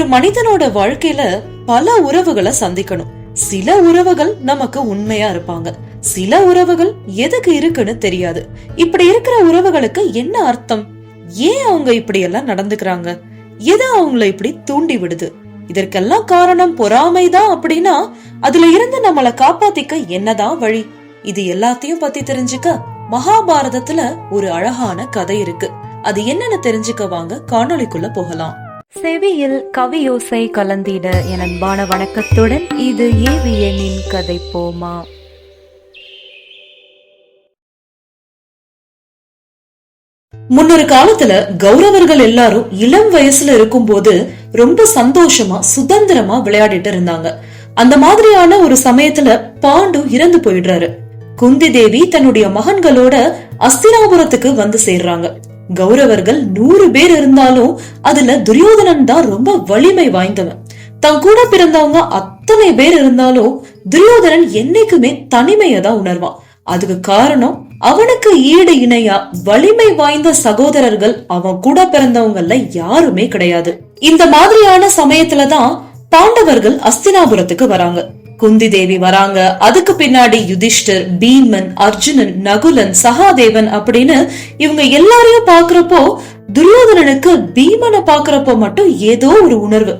ஒரு மனிதனோட வாழ்க்கையில பல உறவுகளை சந்திக்கணும். சில உறவுகள் நமக்கு உண்மையா இருப்பாங்க. சில உறவுகள் எதுக்கு இருக்குன்னு தெரியாது. இப்படி இருக்கிற உறவுகளுக்கு என்ன அர்த்தம்? ஏன் அவங்க இப்படி எல்லாம் நடந்துக்கிறாங்க? எது அவங்கள இப்படி தூண்டி விடுது? இதற்கெல்லாம் காரணம் பொறாமைதான் அப்படின்னா அதுல இருந்து நம்மளை காப்பாத்திக்க என்னதான் வழி? இது எல்லாத்தையும் பத்தி தெரிஞ்சுக்க மகாபாரதத்துல ஒரு அழகான கதை இருக்கு. அது என்னன்னு தெரிஞ்சுக்க வாங்க காணொளிக்குள்ள போகலாம். செவியில் கவியோசை கலந்திட என் அன்பான வணக்கத்துடன் இது ஏவியனின் கதை போமா. முன்னொரு காலத்துல கௌரவர்கள் எல்லாரும் இளம் வயசுல இருக்கும்போது ரொம்ப சந்தோஷமா சுதந்திரமா விளையாடிட்டு இருந்தாங்க. அந்த மாதிரியான ஒரு சமயத்துல பாண்டு இறந்து போயிடுறாரு. குந்தி தேவி தன்னுடைய மகன்களோட அஸ்திராபுரத்துக்கு வந்து சேர்றாங்க. கௌரவர்கள் நூறு பேர் இருந்தாலும் அதுல துரியோதனன் தான் ரொம்ப வலிமை வாய்ந்தவன். தன் கூட பிறந்தவங்க அத்தனை பேர் இருந்தாலும் துரியோதனன் என்னைக்குமே தனிமையை தான் உணர்வான். அதுக்கு காரணம் அவனுக்கு ஈடு இணையா வலிமை வாய்ந்த சகோதரர்கள் அவன் கூட பிறந்தவங்கல்ல யாருமே கிடையாது. இந்த மாதிரியான சமயத்துலதான் பாண்டவர்கள் அஸ்தினாபுரத்துக்கு வராங்க. குந்தி தேவி வராங்க. அதுக்கு பின்னாடி யுதிஷ்டர் பீமன் அர்ஜுனன் நகுலன் சகாதேவன் அப்படின்னு இவங்க எல்லாரையும் பாக்குறப்போ துரியோதனனுக்கு பீமனை பாக்குறப்போ மட்டும் ஏதோ ஒரு உணர்வு.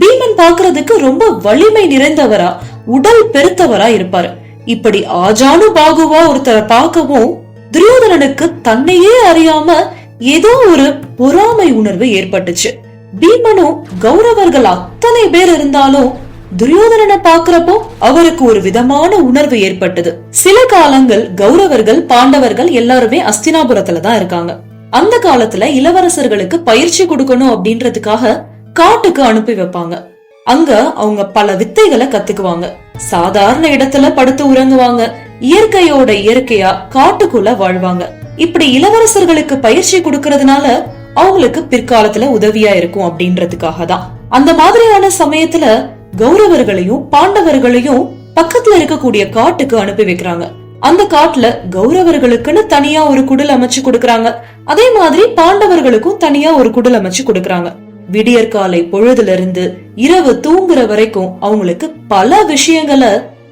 பீமன் பாக்குறதுக்கு ரொம்ப வலிமை நிறைந்தவரா உடல் பெருத்தவரா இருப்பாரு. இப்படி ஆஜானு பாகுவா ஒருத்தரை பார்க்கவும் துரியோதனனுக்கு தன்னையே அறியாம ஏதோ ஒரு பொறாமை உணர்வு ஏற்பட்டுச்சு. பீமனும் கௌரவர்கள் அத்தனை பேர் இருந்தாலும் துரியோதனனை பாக்குறப்போ அவருக்கு ஒரு விதமான உணர்வு ஏற்பட்டது. சில காலங்கள் கௌரவர்கள் பாண்டவர்கள் எல்லாருமே அஸ்தினாபுரத்துல தான் இருக்காங்க. அந்த காலத்துல இளவரசர்களுக்கு பயிற்சி கொடுக்கணும் அப்படின்றதுக்காக காட்டுக்கு அனுப்பி வைப்பாங்க. அங்க அவங்க பல வித்தைகளை கத்துக்குவாங்க. சாதாரண இடத்துல படுத்து உறங்குவாங்க. இயற்கையோட இயற்கையா காட்டுக்குள்ள வாழ்வாங்க. இப்படி இளவரசர்களுக்கு பயிற்சி கொடுக்கறதுனால அவங்களுக்கு பிற்காலத்துல உதவியா இருக்கும் அப்படின்றதுக்காக தான். அந்த மாதிரியான சமயத்துல கௌரவர்களையும் பாண்டவர்களையும் பக்கத்துல இருக்கக்கூடிய காட்டுக்கு அனுப்பி வைக்கிறாங்க. அந்த காட்டுல கௌரவர்களுக்குன்னு தனியா ஒரு குடில் அமைச்சு கொடுக்கறாங்க. அதே மாதிரி பாண்டவர்களுக்கும் தனியா ஒரு குடில் அமைச்சு கொடுக்கறாங்க. விடியற்காலை பொழுதுல இருந்து இரவு தூங்குற வரைக்கும் அவங்களுக்கு பல விஷயங்களை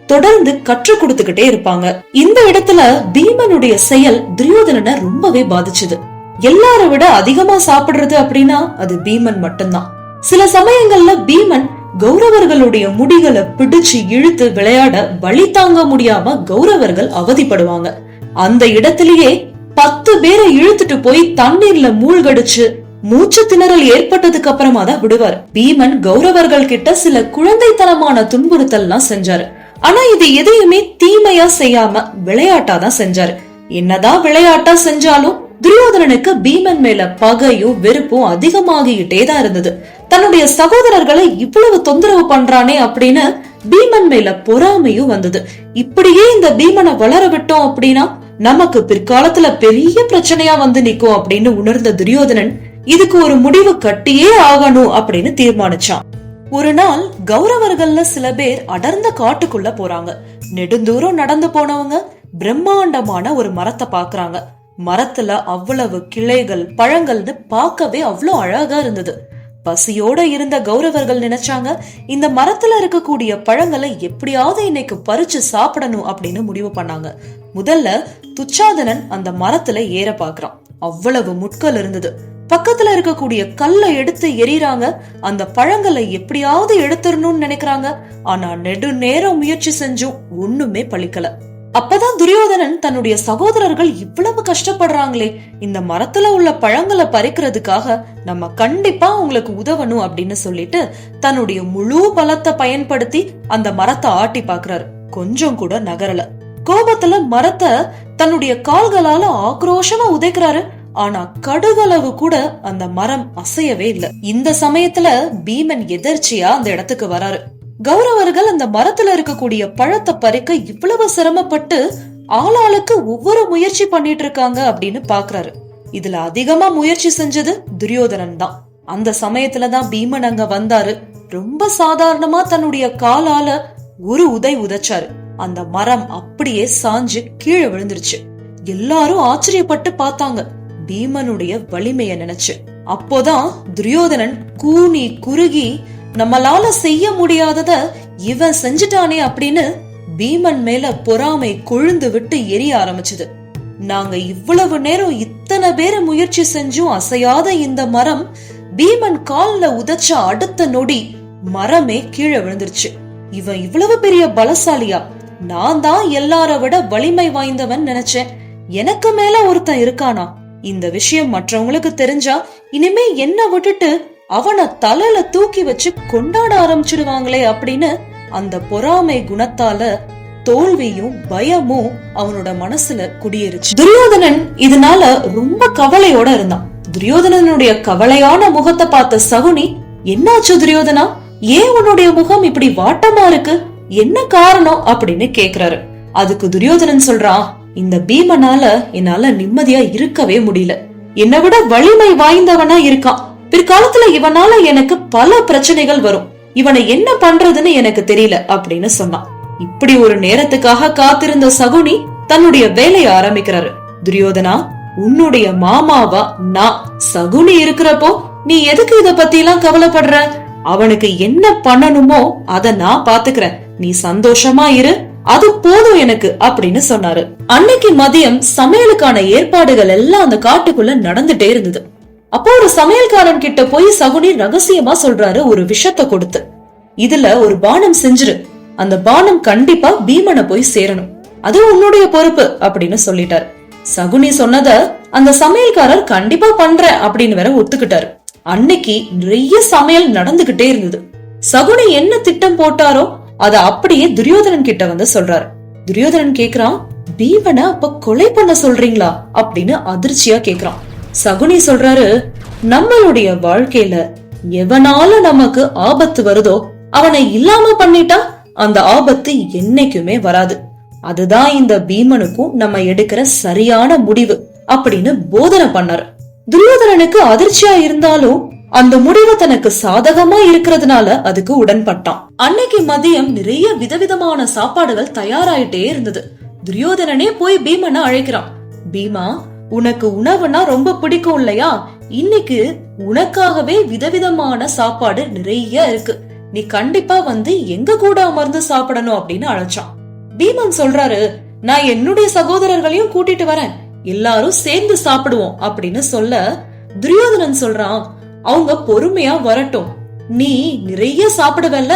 தொடர்ந்து கற்றுக் கொடுத்துக்கிட்டே இருப்பாங்க. இந்த இடத்துல பீமனுடைய செயல் துரியோதனனை ரொம்பவே பாதிச்சது. எல்லாரை விட அதிகமா சாப்பிடுறது அப்படின்னா அது பீமன் மட்டும்தான். சில சமயங்கள்ல பீமன் கௌரவர்களுடைய முடிகளை பிடிச்சு இழுத்து விளையாட வழி தாங்க முடியாம கௌரவர்கள் அவதிப்படுவாங்க. அந்த இடத்திலேயே பத்து பேரை இழுத்துட்டு போய் தண்ணீர்ல மூழ்கடிச்சு மூச்சு திணறல் ஏற்பட்டதுக்கு அப்புறமா தான் விடுவார். பீமன் கௌரவர்கள் கிட்ட சில குழந்தைத்தனமான துன்புறுத்தல்லாம் செஞ்சாரு. ஆனா இது எதையுமே தீமையா செய்யாம விளையாட்டா தான் செஞ்சாரு. என்னதான் விளையாட்டா செஞ்சாலும் துரியோதனனுக்கு பீமன் மேல பகையும் வெறுப்பும் அதிகமாகிட்டே தான் இருந்தது. தன்னுடைய சகோதரர்களை இவ்வளவு தொந்தரவு பண்றானே அப்படின்னு பீமன் மேல பொறாமையும் வந்தது. இப்படியே இந்த பீமனை வளர விட்டோம் அப்படின்னா நமக்கு பிற்காலத்துல பெரிய பிரச்சனையா வந்து நிக்கும் அப்படின்னு உணர்ந்த துரியோதனன் இதுக்கு ஒரு முடிவு கட்டியே ஆகணும் அப்படின்னு தீர்மானிச்சான். ஒரு நாள் கௌரவர்கள்ல சில பேர் அடர்ந்த காட்டுக்குள்ள போறாங்க. நெடுந்தூரம் நடந்து போனவங்க பிரம்மாண்டமான ஒரு மரத்தை பாக்குறாங்க. மரத்துல அவ்வளவு கிளைகள் பழங்கள்னு பார்க்கவே அவ்வளவு அழகா இருந்தது. பசியோட இருந்த கௌரவர்கள் நினைச்சாங்க இந்த மரத்துல இருக்கக்கூடிய பழங்களை எப்படியாவது இன்னைக்கு பறிச்சு சாப்பிடணும் அப்படின்னு முடிவு பண்ணாங்க. முதல்ல துச்சாதனன் அந்த மரத்துல ஏற பாக்குறான். அவ்வளவு முட்கள் இருந்தது. பக்கத்துல இருக்கக்கூடிய கல்லை எடுத்து எறிறாங்க. அந்த பழங்களை எப்படியாவது எடுத்துடணும்னு நினைக்கிறாங்க. ஆனா நெடு நேரம் முயற்சி செஞ்சும் ஒண்ணுமே பழிக்கல. அப்பதான் துரியோதனன் தன்னுடைய சகோதரர்கள் இவ்வளவு கஷ்டப்படுறாங்களே இந்த மரத்துல உள்ள பழங்களை பறிக்கிறதுக்காக நம்ம கண்டிப்பா உங்களுக்கு உதவணும் அப்படின்னு சொல்லிட்டு தன்னுடைய முழு பலத்தை பயன்படுத்தி அந்த மரத்தை ஆட்டி பாக்குறாரு. கொஞ்சம் கூட நகரல. கோபத்துல மரத்தை தன்னுடைய கால்களால ஆக்ரோஷமா உதைக்கிறாரு. ஆனா கடுகளவு கூட அந்த மரம் அசையவே இல்ல. இந்த சமயத்துல பீமன் எதர்ச்சியா அந்த இடத்துக்கு வராரு. கௌரவர்கள் அந்த மரத்துல இருக்கக்கூடிய பழத்தை பறிக்க இவ்வளவு சிரமப்பட்டு ஆளாளுக்கு ஒவ்வொரு முயற்சி பண்ணிட்டு இருக்காங்க அப்படின்னு பாக்குறாரு. இதுல அதிகமா முயற்சி செஞ்சது துரியோதனன் தான். அந்த சமயத்துலதான் பீமன் அங்க வந்தாரு. ரொம்ப சாதாரணமா தன்னுடைய காலால ஒரு உதை உதைச்சாரு. அந்த மரம் அப்படியே சாஞ்சு கீழே விழுந்துருச்சு. எல்லாரும் ஆச்சரியப்பட்டு பார்த்தாங்க. பீமனுடைய வலிமைய நினைச்சு. அப்போதான் துரியோதனன் கூனி குறுகி நம்மளால செய்ய முடியாதத இவன் செஞ்சுட்டானே அப்படின்னு பீமன் மேல பொறாமை கொழுந்து விட்டு எரிய ஆரம்பிச்சது. நாங்க இவ்வளவு நேரம் இத்தனை பேரை முயற்சி செஞ்சும் அசையாத இந்த மரம் பீமன் கால்ல உதைச்ச அடுத்த நொடி மரமே கீழே விழுந்துருச்சு. இவன் இவ்வளவு பெரிய பலசாலியா? நான் தான் எல்லார விட வலிமை வாய்ந்தவன் நினைச்சேன். எனக்கு மேல ஒருத்தன் இருக்கானா? இந்த விஷயம் மற்றவங்களுக்கு தெரிஞ்சா இனிமே என்ன விட்டுட்டு அவனை தலையில தூக்கி வச்சு கொண்டாட ஆரம்பிச்சிடுவாங்களே அப்படின்னு அந்த பொறாமை குணத்தால தோல்வியும் பயமும் அவனோட மனசுல குடியேறுச்சு. துரியோதனன் இதனால ரொம்ப கவலையோட இருந்தான். துரியோதனனுடைய கவலையான முகத்தை பார்த்த சகுனி என்னாச்சு துரியோதனா? ஏன் உன்னுடைய முகம் இப்படி வாட்டமா இருக்கு? என்ன காரணம்? அப்படின்னு கேக்குறாரு. அதுக்கு துரியோதனன் சொல்றான் இந்த பீமனால என்னால நிம்மதியா இருக்கவே முடியல. என்னை விட வலிமை வாய்ந்தவனா இருக்கான். பிற்காலத்துல இவனால எனக்கு பல பிரச்சனைகள் வரும். இவனை என்ன பண்றதுன்னு எனக்கு தெரியல அப்படின்னு சொன்னான். இப்படி ஒரு நேரத்துக்காக காத்திருந்த சகுனி தன்னுடைய வேலையை ஆரம்பிக்கிறாரு. துரியோதனா உன்னுடைய மாமாவா நான்? சகுனி இருக்கிறப்போ நீ எதுக்கு இத பத்தி எல்லாம் கவலைப்படுற? அவனுக்கு என்ன பண்ணணுமோ அத நான் பாத்துக்கிறேன் நீ சந்தோஷமா இரு அது போதும் எனக்கு அப்படின்னு சொன்னாரு. அன்னைக்கு மதியம் சமையலுக்கான ஏற்பாடுகள் எல்லாம் அந்த காட்டுக்குள்ள நடந்துட்டே இருந்தது. அப்போ ஒரு சமையல்காரன் கிட்ட போய் சகுனி ரகசியமா சொல்றாரு ஒரு விஷத்தை கொடுத்து. இதுல ஒரு பானம் செஞ்சிரு. அந்த பானம் கண்டிப்பா பீமனை போய் சேரணும். அது உன்னுடைய பொறுப்பு அப்படின்னு சொல்லிட்டாரு. சகுனி சொன்னத அந்த சமையல்காரர் கண்டிப்பா பண்ற அப்படின்னு வேற ஒத்துக்கிட்டாரு. அன்னைக்கு நிறைய சமையல் நடந்துகிட்டே இருந்தது. சகுனி என்ன திட்டம் போட்டாரோ அத அப்படியே துரியோதனன் கிட்ட வந்து சொல்றாரு. துரியோதனன் கேக்குறான் பீமனை அப்ப கொலை பண்ண சொல்றீங்களா? அப்படின்னு அதிர்ச்சியா கேக்குறான். சகுனி சொல்றாரு நம்மளுடைய வாழ்க்கையில எவனால நமக்கு ஆபத்து வருதோ அவனை இல்லாம பண்ணிட்டா அந்த ஆபத்து என்னைக்குமே வராது. அதுதான் இந்த பீமனுக்கும் நம்ம எடுக்கிற சரியான முடிவு அப்படின்னு போதனை பண்ணாரு. துரியோதனனுக்கு அதிர்ச்சியா இருந்தாலும் அந்த முடிவு தனக்கு சாதகமா இருக்கிறதுனால அதுக்கு உடன்பட்டான். அன்னைக்கு மதியம் நிறைய விதவிதமான சாப்பாடுகள் தயாராயிட்டே இருந்தது. துரியோதனனே போய் பீமனை அழைக்கிறான். பீமா உனக்கு உணவுனா ரொம்ப பிடிக்கும் இல்லையா? இன்னைக்கு உனக்காகவே விதவிதமான சாப்பாடு நிறைய இருக்கு. நீ கண்டிப்பா வந்து எங்க கூட அமர்ந்து சாப்பிடணும் அப்படின்னு அழைச்சான். பீமன் சொல்றாரு நான் என்னுடைய சகோதரர்களையும் கூட்டிட்டு வரேன். எல்லாரும் சேர்ந்து சாப்பிடுவோம் அப்படின்னு சொல்ல துரியோதனன் சொல்றான் அவங்க பொறுமையா வரட்டும். நீ நிறைய சாப்பிடுவல்ல.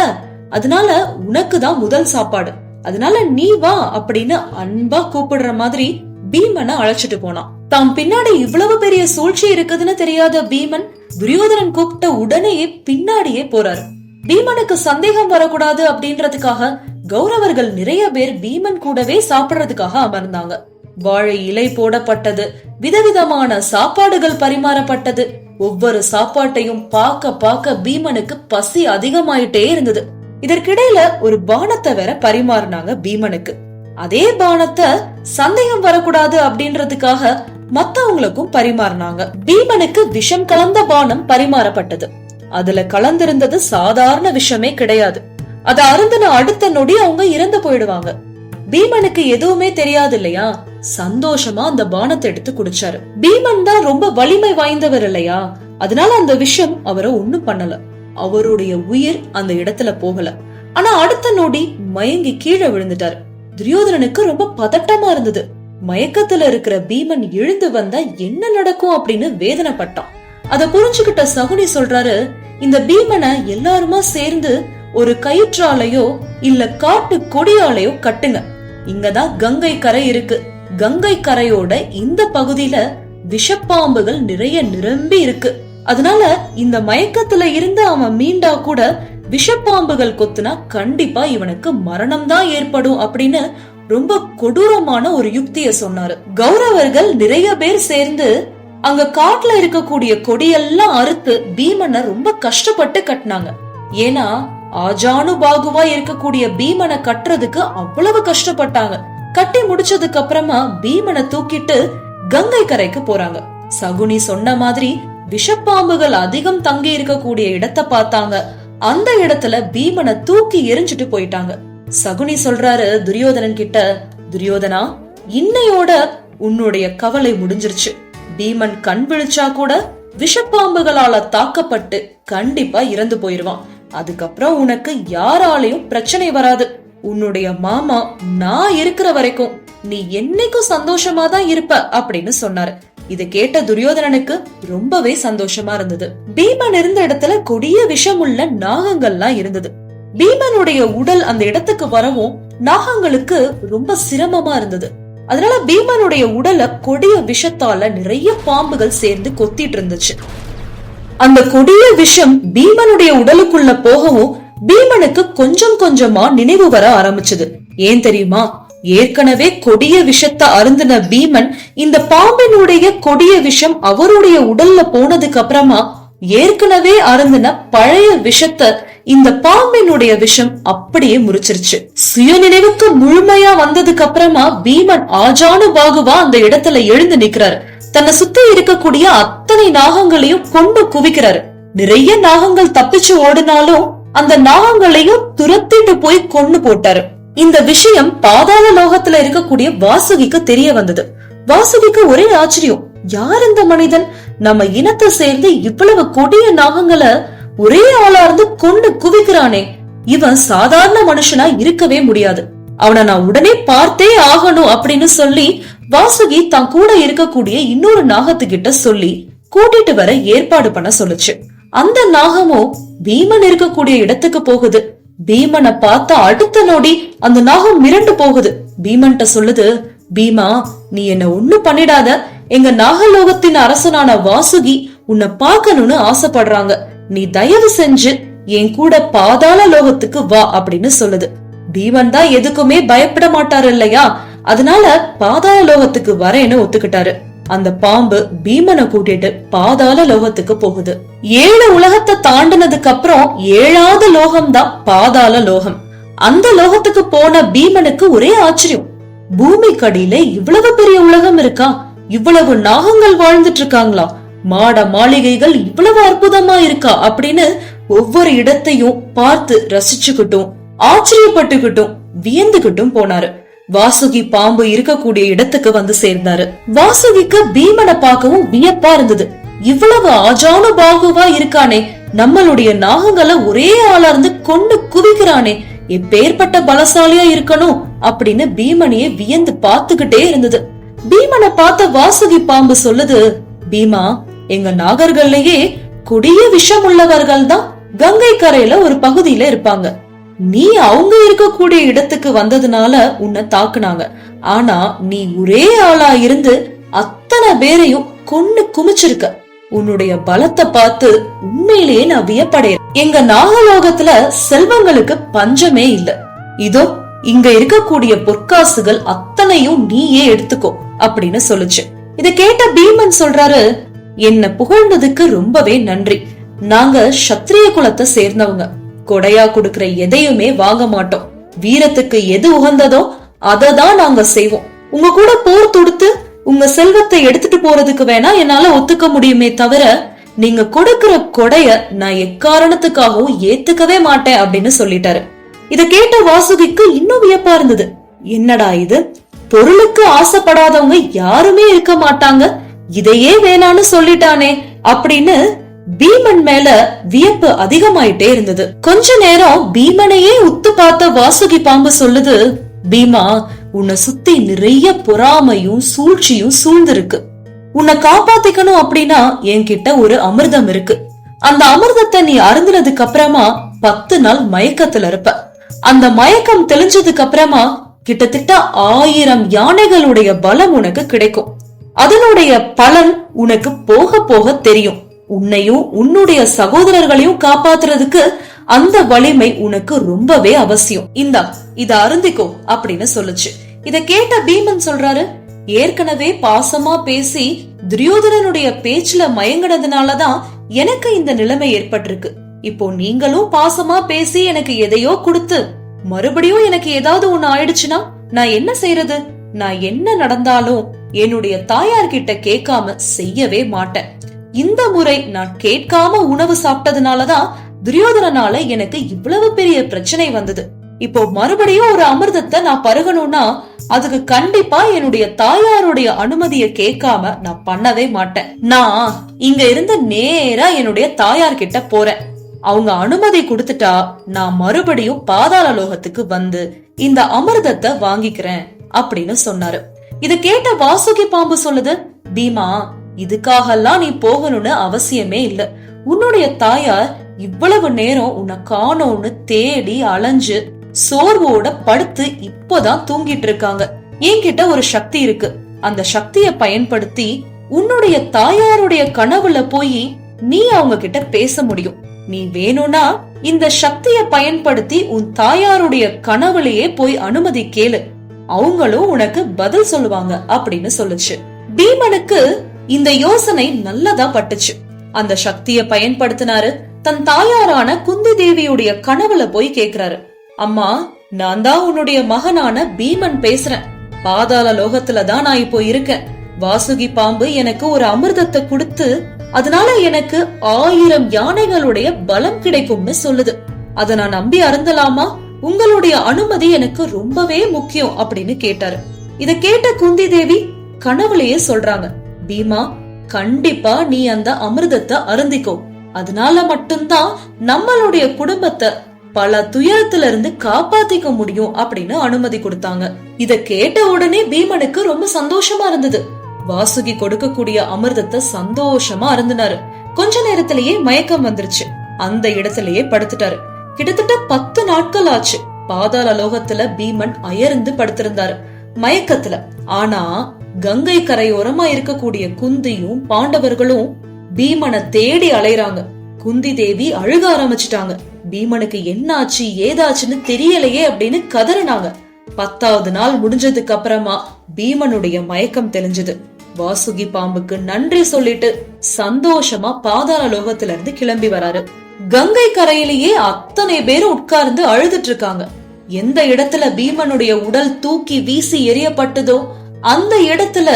அதனால உனக்கு தான் முதல் சாப்பாடு. அதனால நீ வா அப்படின்னு அன்பா கூப்பிடுற மாதிரி பீமனை அழைச்சிட்டு போனான். தாம் பின்னாடி இவ்வளவு பெரிய சூழ்ச்சி இருக்குதுன்னு தெரியாத பீமன் துரியோதனன் கூப்பிட்ட உடனேயே பின்னாடியே போறாரு. பீமனுக்கு சந்தேகம் வரக்கூடாது அப்படின்றதுக்காக கௌரவர்கள் நிறைய பேர் பீமன் கூடவே சாப்பிடுறதுக்காக அமர்ந்தாங்க. வாழை இலை போடப்பட்டது விதவிதமான சாப்பாடுகள் பரிமாறப்பட்டது. ஒவ்வொரு சாப்பாட்டையும் பார்க்க பார்க்க பீமனுக்கு பசி அதிகமாயிட்டே இருந்தது. இதற்கிடையில ஒரு பானத்தை வேற பரிமாறினாங்க பீமனுக்கு. அதே பானத்தை சந்தேகம் வரக்கூடாது அப்படின்றதுக்காக மத்தவங்களுக்கும் பரிமாறினாங்க. பீமனுக்கு விஷம் கலந்த பானம் பரிமாறப்பட்டது. அதுல கலந்திருந்தது சாதாரண விஷமே கிடையாது. அத அருந்தின அடுத்த நொடி அவங்க இறந்து போயிடுவாங்க. பீமனுக்கு எதுவுமே தெரியாது இல்லையா சந்தோஷமா அந்த பானத்தை எடுத்து குடிச்சாரு. பீமன் தான் ரொம்ப வலிமை வாய்ந்தவர் இல்லையா? அதனால அந்த விஷயம் அவரை ஒண்ணும் பண்ணல. அவருடைய உயிர் அந்த இடத்துல போகல. ஆனா அடுத்த நொடி மயங்கி கீழே விழுந்துட்டாரு. துரியோதனனுக்கு ரொம்ப பதட்டமா இருந்தது. மயக்கத்துல இருக்கிற பீமன் எழுந்து வந்தா என்ன நடக்கும் அப்படின்னு வேதனைப்பட்டான். அத புரிஞ்சுகிட்ட சகுனி சொல்றாரு இந்த பீமனை எல்லாருமா சேர்ந்து ஒரு கயிற்றாலையோ இல்ல காட்டு கொடியாலையோ கட்டுங்க. இங்கதான் கங்கை கரை இருக்கு. கங்கை கரையோட இந்த பகுதியில விஷப்பாம்புகள் நிறைய நிரம்பி இருக்கு. அதனால இந்த மயக்கத்துல இருந்து அவன் மீண்டா கூட விஷப்பாம்புகள் கொத்துனா கண்டிப்பா இவனுக்கு மரணம் தான் ஏற்படும் அப்படின்னு ரொம்ப கொடூரமான ஒரு யுக்திய சொன்னாரு. கௌரவர்கள் நிறைய பேர் சேர்ந்து அங்க காட்டுல இருக்கக்கூடிய கொடியெல்லாம் அறுத்து பீமனை ரொம்ப கஷ்டப்பட்டு கட்டினாங்க. ஏன்னா ஆஜானு பாகுவா இருக்கக்கூடிய பீமனை கட்டுறதுக்கு அவ்வளவு கஷ்டப்பட்டாங்க. கட்டி முடிச்சதுக்கு அப்புறமா பீமனை தூக்கிட்டு கங்கை கரைக்கு போறாங்க. சகுனி சொன்ன மாதிரி விஷப்பாம்புகள் அதிகம் தங்கி இருக்கக்கூடிய இடத்த பார்த்தாங்க. அந்த இடத்துல பீமனை தூக்கி எரிஞ்சிட்டு போயிட்டாங்க. சகுனி சொல்றாரு துரியோதனன் கிட்ட துரியோதனா இன்னையோட உன்னுடைய கவலை முடிஞ்சிருச்சு. பீமன் கண் விழிச்சா கூட விஷப்பாம்புகளால தாக்கப்பட்டு கண்டிப்பா இறந்து போயிருவான். அதுக்கப்புறம் உனக்கு யாராலையும் பிரச்சனை வராது. உன்னுடைய மாமா நான் இருக்கிற வரைக்கும் நீ என்னைக்கும் சந்தோஷமா தான் இருப்ப அப்படின்னு சொன்னாரு. இத கேட்ட துரியோதனனுக்கு ரொம்பவே சந்தோஷமா இருந்தது. பீமன் இருந்த இடத்துல கொடிய விஷமுள்ள நாகங்கள்லாம் இருந்தது. பீமனுடைய உடல் அந்த இடத்துக்கு வரவும் நாகங்களுக்கு ரொம்ப சிரமமா இருந்தது. அதனால பீமனுடைய உடலை கொடிய விஷத்தால நிறைய பாம்புகள் சேர்ந்து கொத்திட்டு இருந்துச்சு. அந்த கொடிய விஷம் பீமனுடைய உடலுக்குள்ள போகவும் பீமனுக்கு கொஞ்சம் கொஞ்சமா நினைவு வர ஆரம்பிச்சது. ஏன் தெரியுமா? ஏற்கனவே கொடிய விஷத்தை அருந்தின பீமன் இந்த பாம்பினுடைய கொடிய விஷம் அவருடைய உடல்ல போனதுக்கு அப்புறமா ஏற்கனவே அருந்தின பழைய விஷத்தை இந்த பாம்பினுடைய விஷம் அப்படியே முறிச்சிருச்சு. சுயநினைவுக்கு முழுமையா வந்ததுக்கு அப்புறமா பீமன் ஆஜானு பாகுவா அந்த இடத்துல எழுந்து நிக்கிறாரு. தன்னை சுத்தி இருக்கக்கூடிய அத்தனை நாகங்களையும் கொண்டு குவிக்கிறாரு. நிறைய நாகங்கள் தப்பிச்சு ஓடினாலும் அந்த நாகங்களையும் துரத்திட்டு போய் கொண்டு போட்டாரு. இந்த விஷயம் பாதாள லோகத்துல இருக்கக்கூடிய வாசுகிக்கு தெரிய வந்தது. வாசுகிக்கு ஒரே ஆச்சரியம் யார் இந்த மனிதன்? நம்ம இனத்தை சேர்ந்து இவ்வளவு கொடிய நாகங்களை ஒரே ஆளா இருந்து கொண்டு குவிக்கிறானே. இவன் சாதாரண மனுஷனா இருக்கவே முடியாது. அவனை நான் உடனே பார்த்தே ஆகணும் அப்படின்னு சொல்லி வாசுகி தான் கூட இருக்கக்கூடிய இன்னொரு நாகத்துக்கிட்ட சொல்லி கூட்டிட்டு வர ஏற்பாடு பண்ண சொல்லுச்சு. அந்த நாகமும் பீமன் இருக்கக்கூடிய இடத்துக்கு போகுது. பீமனை பார்த்த அடுத்த நொடி அந்த நாகம் மிரண்டு போகுது. பீமன்ட்ட சொல்லுது பீமா நீ என்ன ஒண்ணு பண்ணிடாத. எங்க நாகலோகத்தின் அரசனான வாசுகி உன்னை பார்க்கணும்னு ஆசைப்படுறாங்க. நீ தயவு செஞ்சு என் கூட பாதாள லோகத்துக்கு வா அப்படின்னு சொல்லுது. பீமன் தான் எதுக்குமே பயப்பட மாட்டாரு இல்லையா? அதனால பாதாள லோகத்துக்கு வரேன்னு ஒத்துக்கிட்டாரு. அந்த பாம்பு பீமனை கூட்டிட்டு பாதாள லோகத்துக்கு போகுது. ஏழு உலகத்தை தாண்டினதுக்கு அப்புறம் ஏழாவது லோகம் தான் பாதாள லோகம். அந்த லோகத்துக்கு போன பீமனுக்கு ஒரே ஆச்சரியம். பூமி கடியில இவ்வளவு பெரிய உலகம் இருக்கா? இவ்வளவு நாகங்கள் வாழ்ந்துட்டு இருக்காங்களா மாட மாளிகைகள் இவ்வளவு அற்புதமா இருக்கா அப்படின்னு ஒவ்வொரு இடத்தையும் பார்த்து ரசிச்சுக்கிட்டும் ஆச்சரியப்பட்டுக்கிட்டும் வியந்துகிட்டும் போனாரு. வாசுகி பாம்பு இருக்கக்கூடிய இடத்துக்கு வந்து சேர்ந்தாரு. வாசுகிக்கு பீமனை பார்க்கவும் வியப்பா இருந்தது. இவ்வளவு ஆஜான பாகுவா இருக்கானே நம்மளுடைய நாகங்களை ஒரே ஆளா இருந்து கொண்டு குவிக்கிறானே எப்பேற்பட்ட பலசாலியா இருக்கணும் அப்படின்னு பீமனையே வியந்து பார்த்துக்கிட்டே இருந்தது. பீமனை பார்த்த வாசுகி பாம்பு சொல்லுது பீமா எங்க நாகர்கள்லயே கொடிய விஷம் உள்ளவர்கள் தான் கங்கை கரையில ஒரு பகுதியில இருப்பாங்க. நீ அவங்க இருக்கக்கூடிய இடத்துக்கு வந்ததுனால உன்னை தாக்குனாங்க. ஆனா நீ ஒரே ஆளா இருந்து அத்தனை பேரையும் கொன்னு குமிச்சிருக்க. உன்னுடைய பலத்தை பார்த்து உண்மையிலேயே நான் வியப்படைறேன் எங்க நாகலோகத்துல செல்வங்களுக்கு பஞ்சமே இல்ல. இதோ இங்க இருக்கக்கூடிய பொற்காசுகள் அத்தனையும் நீயே எடுத்துக்கோ. அப்படின்னு சொல்லுச்சு. இத கேட்ட பீமன் சொல்றாரு என்ன புகழ்ந்ததுக்கு ரொம்பவே நன்றி. நாங்க சத்திரிய குலத்தை சேர்ந்தவங்க. கொடையா கொடுக்கிற எதையுமே வாங்க மாட்டோம். வீரத்துக்கு எது உகந்ததோ அதை தான் நாங்க செய்வோம். உங்க கூட போர் தொடுத்து உங்க செல்வத்தை எடுத்துட்டு போறதுக்கு வேணா என்னால ஒத்துக்க முடியுமே தவிர நீங்க கொடுக்கிற கொடைய நான் எக்காரணத்துக்காகவும் ஏத்துக்கவே மாட்டேன் அப்படின்னு சொல்லிட்டாரு. இத கேட்ட வாசுகிக்கு இன்னும் வியப்பா இருந்தது. என்னடா இது? பொருளுக்கு ஆசைப்படாதவங்க யாருமே இருக்க மாட்டாங்க. இதையே வேணான்னு சொல்லிட்டானே அப்படின்னு பீமன் மேல வியப்பு அதிகமாயிட்டே இருந்தது. கொஞ்ச நேரம் பீமனையே உத்து பார்த்த வாசுகி பாம்பு சொல்லுது பீமா உன்னை சுத்தி நிறைய பொறாமையும் சூழ்ச்சியும் சூழ்ந்திருக்கு. உன்னை காப்பாத்திக்கணும் அப்படின்னா என்கிட்ட ஒரு அமிர்தம் இருக்கு. அந்த அமிர்தத்தை நீ அருந்தினதுக்கு அப்புறமா பத்து நாள் மயக்கத்துல இருப்ப. அந்த மயக்கம் தெளிஞ்சதுக்கு அப்புறமா கிட்டத்தட்ட ஆயிரம் யானைகளுடைய பலம் உனக்கு கிடைக்கும். அதனுடைய பலன் உனக்கு போக போக தெரியும். உன்னையும் உன்னுடைய சகோதரர்களையும் காப்பாத்துறதுக்கு அந்த வலிமை உனக்கு ரொம்பவே அவசியம். இந்தா இத அருந்திக்கோ அப்படின்னு சொல்லுச்சு. இத கேட்ட பீமன் சொல்றாரு ஏற்கனவே பாசமா பேசி துரியோதனனுடைய பேச்சுல மயங்கினதுனாலதான் எனக்கு இந்த நிலைமை ஏற்பட்டிருக்கு. இப்போ நீங்களும் பாசமா பேசி எனக்கு எதையோ கொடுத்து மறுபடியும் எனக்கு ஏதாவது ஒண்ணு ஆயிடுச்சுன்னா நான் என்ன செய்யறது நான் என்ன நடந்தாலும் என்னுடைய தாயார் கிட்ட கேட்காம செய்யவே மாட்டேன். இந்த முறை நான் கேட்காம உணவு சாப்பிட்டதுனாலதான் துரியோதனால எனக்கு இவ்வளவு பெரிய பிரச்சனை வந்தது. இப்போ மறுபடியும் ஒரு அமிர்தத்தை நான் பருகணும்னா அதுக்கு கண்டிப்பா என்னுடைய தாயாருடைய அனுமதிய கேட்காம நான் பண்ணவே மாட்டேன். நான் இங்க இருந்து நேரா என்னுடைய தாயார் கிட்ட போறேன். அவங்க அனுமதி கொடுத்துட்டா நான் மறுபடியும் பாதாள லோகத்துக்கு வந்து இந்த அமிர்தத்தை வாங்கிக்கிறேன் அப்படின்னு சொன்னாரு. இத கேட்ட வாசுகி பாம்பு சொல்லுது பீமா இதுக்காகலாம் நீ போகணும்னு அவசியமே இல்ல. உன்னுடைய தாயார் இவ்வளவு நேரம் உன்னை காணோம்னு தேடி அலைஞ்சு சோர்வோட படுத்து இப்போதான் தூங்கிட்டு இருக்காங்க. என்கிட்ட ஒரு சக்தி இருக்கு. அந்த சக்தியை பயன்படுத்தி உன்னுடைய தாயாருடைய கனவுல போய் நீ அவங்க கிட்ட பேச முடியும். நீ வேணும்னா இந்த சக்தியை பயன்படுத்தி உன் தாயாருடைய கனவுலயே போய் அனுமதி கேளு. அவங்களும் உனக்கு பதில் சொல்லுவாங்க அப்படின்னு சொல்லுச்சு. பீமனுக்கு இந்த யோசனை நல்லதா பட்டுச்சு. அந்த சக்தியை பயன்படுத்தினாரு தன் தாயாரான குந்தி தேவியுடைய கனவுல போய் கேக்குறாரு. அம்மா நான் தான் உன்னுடைய மகனான பீமன் பேசுறேன். பாதாள லோகத்துல தான் நான் இப்போ இருக்கேன். வாசுகி பாம்பு எனக்கு ஒரு அமிர்தத்தை கொடுத்து அதனால எனக்கு ஆயிரம் யானைகளுடைய பலம் கிடைக்கும்னு சொல்லுது. அத நான் நம்பி அருந்தலாமா? உங்களுடைய அனுமதி எனக்கு ரொம்பவே முக்கியம் அப்படின்னு கேட்டாரு. இத கேட்ட குந்தி தேவி கனவுலயே சொல்றாங்க பீமா கண்டிப்பா நீ அந்த அமிர்தத்தை அருந்திக்கோ. அதனால மட்டும்தான் நம்மளுடைய குடும்பத்தை பல துயரத்துல இருந்து காப்பாத்திக்க முடியும் அப்படின்னு அனுமதி கொடுத்தாங்க. இத கேட்ட உடனே பீமனுக்கு ரொம்ப சந்தோஷமா இருந்தது. வாசுகி கொடுக்கக்கூடிய அமிர்தத்தை சந்தோஷமா அருந்தினாரு. கொஞ்ச நேரத்திலேயே மயக்கம் வந்துருச்சு. அந்த இடத்திலேயே படுத்துட்டாரு. கிட்டத்தட்ட பத்து நாட்கள் ஆச்சு. பாதாள லோகத்துல பீமன் அயர்ந்து படுத்திருந்தாரு. மயக்கத்துல. ஆனா கங்கை கரையோரமா இருக்கக்கூடிய குந்தியும் பாண்டவர்களும் பீமனை தேடி அலையறாங்க. குந்தி தேவி அழுக ஆரம்பிச்சிட்டாங்க. பீமனுக்கு என்னாச்சு ஏதாச்சுன்னு தெரியலையே அப்படின்னு கதறினாங்க. பத்தாவது நாள் முடிஞ்சதுக்கு அப்புறமா பீமனுடைய மயக்கம் தெளிஞ்சது. வாசுகி பாம்புக்கு நன்றி சொல்லிட்டு சந்தோஷமா பாதாள லோகத்துல இருந்து கிளம்பி வராரு. கங்கை கரையிலேயே அத்தனை பேரும் உட்கார்ந்து அழுதுட்டு இருக்காங்க. எந்த இடத்துல பீமனுடைய உடல் தூக்கி வீசி எரியப்பட்டதோ அந்த இடத்துல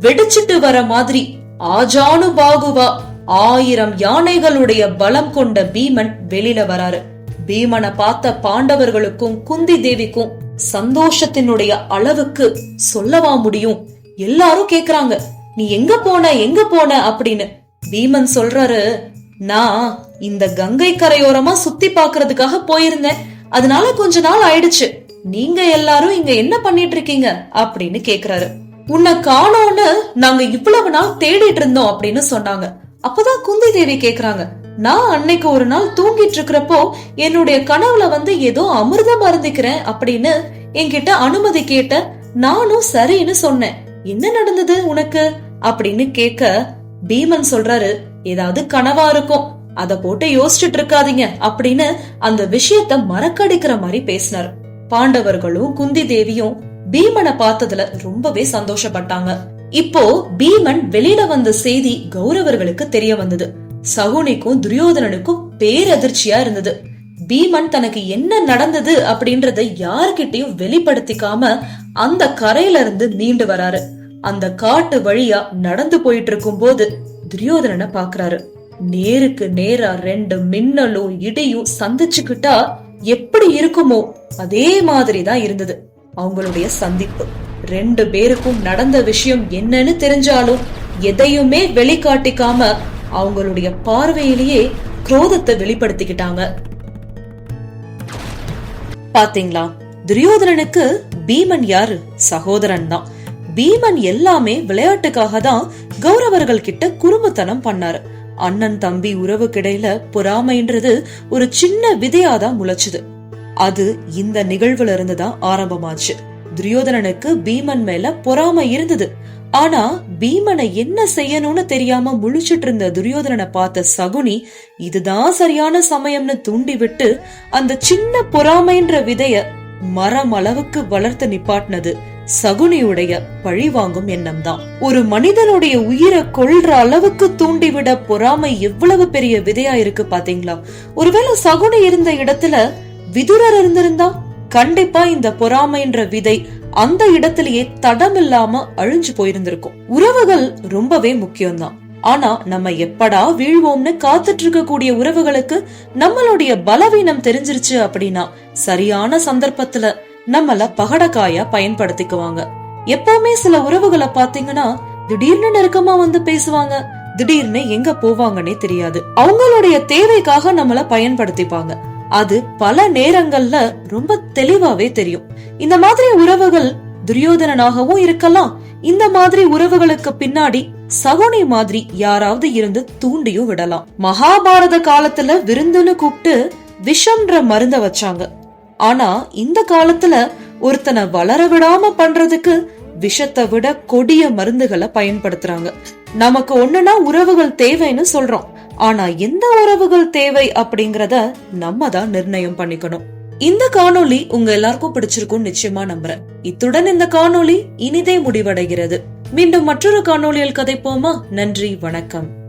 வெடிச்சிட்டு வர மாதிரி ஆஜானு பாகுவா ஆயிரம் யானைகளுடைய பலம் கொண்ட பீமன் வெளியில வராரு. பீமனை பார்த்த பாண்டவர்களுக்கும் குந்தி தேவிக்கும் சந்தோஷத்தினுடைய அளவுக்கு சொல்லவா முடியும்? எல்லாரும் கேக்குறாங்க. நீ எங்க போன எங்க போன அப்படின்னு. பீமன் சொல்றாரு நான் இந்த கங்கை கரையோரமா சுத்தி பாக்குறதுக்காக போயிருந்தேன். அதனால கொஞ்ச நாள் ஆயிடுச்சு. நீங்க எல்லாரும் இங்க என்ன பண்ணிட்டு இருக்கீங்க? அப்படின்னு கேக்குறாரு. உன்னை காணோம்னு நாங்க இவ்வளவு நாள் தேடிட்டு இருந்தோம் அப்படின்னு சொன்னாங்க. அப்பதான் குந்தி தேவி கேக்குறாங்க. நான் அன்னைக்கு ஒரு நாள் தூங்கிட்டு இருக்கிறப்போ என்னுடைய கனவுல வந்து ஏதோ அமிர்தம் அருந்திக்கிறேன் அப்படின்னு என்கிட்ட அனுமதி கேட்ட நானும் சரின்னு சொன்னேன். என்ன நடந்தது உனக்கு? அப்படின்னு கேட்க பீமன் சொல்றாரு ஏதாவது கனவா இருக்கும். அத போட்டு யோசிச்சுட்டு இருக்காதீங்க அப்படின்னு அந்த விஷயத்த மறக்கடிக்கிற மாதிரி பேசினார். பாண்டவர்களும் குந்தி தேவியும் பீமனை பார்த்ததுல ரொம்பவே சந்தோஷப்பட்டாங்க. இப்போ பீமன் வெளியில வந்த செய்தி கௌரவர்களுக்கு தெரிய வந்தது. சகுனிக்கும் துரியோதனனுக்கும் பேரதிர்ச்சியா இருந்தது. பீமன் தனக்கு என்ன நடந்தது அப்படின்றத யாருக்கிட்டையும் வெளிப்படுத்திக்காம அந்த கரையில இருந்து நீண்டு வராரு. அந்த காட்டு வழியா நடந்து போயிட்டு இருக்கும் போது துரியோதனனை பாக்குறாரு. நேருக்கு நேரா ரெண்டு மின்னலும் இடியும் சந்திச்சுக்கிட்டா எப்படி இருக்குமோ அதே மாதிரிதான் இருந்தது. அவங்களுடைய சந்திப்பு. ரெண்டு பேருக்கும் நடந்த விஷயம் என்னன்னு தெரிஞ்சாலும் எதையுமே வெளிக்காட்டிக்காம அவங்களுடைய பார்வையிலேயே குரோதத்தை வெளிப்படுத்திக்கிட்டாங்க. பாத்தீங்களா? துரியோதனனுக்கு பீமன் யாரு? சகோதரன் தான். பீமன் எல்லாமே விளையாட்டுக்காக தான் கௌரவர்கள் கிட்ட குறும்புத்தனம் பண்ணாரு. அண்ணன் தம்பி உறவுக்கிடையில பொறாமைன்றது ஒரு சின்ன விதையாதான் முளைச்சுது. அது இந்த நிகழ்வுல இருந்துதான் ஆரம்பமாச்சு. துரியோதனனுக்கு பீமன் மேல பொறாமை இருந்தது. ஆனா பீமனை என்ன செய்யணும்னு தெரியாம முழிச்சிட்டு இருந்த துரியோதனனை பார்த்த சகுனி இதுதான் சரியான சமயம்னு தூண்டி விட்டு அந்த சின்ன பொறாமைன்ற விதைய மரம் அளவுக்கு வளர்த்து நிப்பாட்டினது சகுனியுடைய பழி வாங்கும் எண்ணம் தான் ஒரு மனிதனுடைய உயிரை கொல்ற அளவுக்கு தூண்டிவிட பொறாமை எவ்வளவு பெரிய விதையா இருக்கு பாத்தீங்களா? ஒருவேளை சகுனி இருந்த இடத்துல விதுரர் இருந்திருந்தா கண்டிப்பா இந்த பொறாமைன்ற விதை அந்த இடத்திலேயே தடம் இல்லாம அழிஞ்சு போயிருந்திருக்கும். உறவுகள் ரொம்பவே முக்கியம்தான். ஆனா நம்ம எப்படா வீழ்வோம்னு காத்துட்டு இருக்கக்கூடிய உறவுகளுக்கு நம்மளுடைய பலவீனம் தெரிஞ்சிருச்சு அப்படின்னா சரியான சந்தர்ப்பத்துல நம்மள பகடக்காயா பயன்படுத்திக்குவாங்க. எப்பவுமே சில உறவுகளை பாத்தீங்கன்னா திடீர்னு நெருக்கமா வந்து பேசுவாங்க. திடீர்னு எங்க போவாங்கன்னே தெரியாது. அவங்களுடைய தேவைக்காக நம்மள பயன்படுத்திப்பாங்க. அது பல நேரங்கள்ல ரொம்ப தெளிவாவே தெரியும். இந்த மாதிரி உறவுகள் துரியோதனனாகவும் இருக்கலாம். இந்த மாதிரி உறவுகளுக்கு பின்னாடி சகுனி மாதிரி யாராவது இருந்து தூண்டியும் விடலாம். மகாபாரத காலத்துல விருந்துன்னு கூப்பிட்டு விஷம்ன்ற மருந்த வச்சாங்க. ஆனா இந்த காலத்துல ஒருத்தனை வளர விடாம பண்றதுக்கு விஷத்தை விட கொடிய மருந்துகளை பயன்படுத்துறாங்க. நமக்கு ஒண்ணுனா உறவுகள் தேவைன்னு சொல்றோம். ஆனா எந்த உறவுகள் தேவை அப்படிங்கறத நம்ம தான் நிர்ணயம் பண்ணிக்கணும். இந்த காணொளி உங்க எல்லாருக்கும் பிடிச்சிருக்கும் நிச்சயமா நம்புறேன். இத்துடன் இந்த காணொளி இனிதே முடிவடைகிறது. மீண்டும் மற்றொரு காணொளியில் கதைப்போமா? நன்றி வணக்கம்.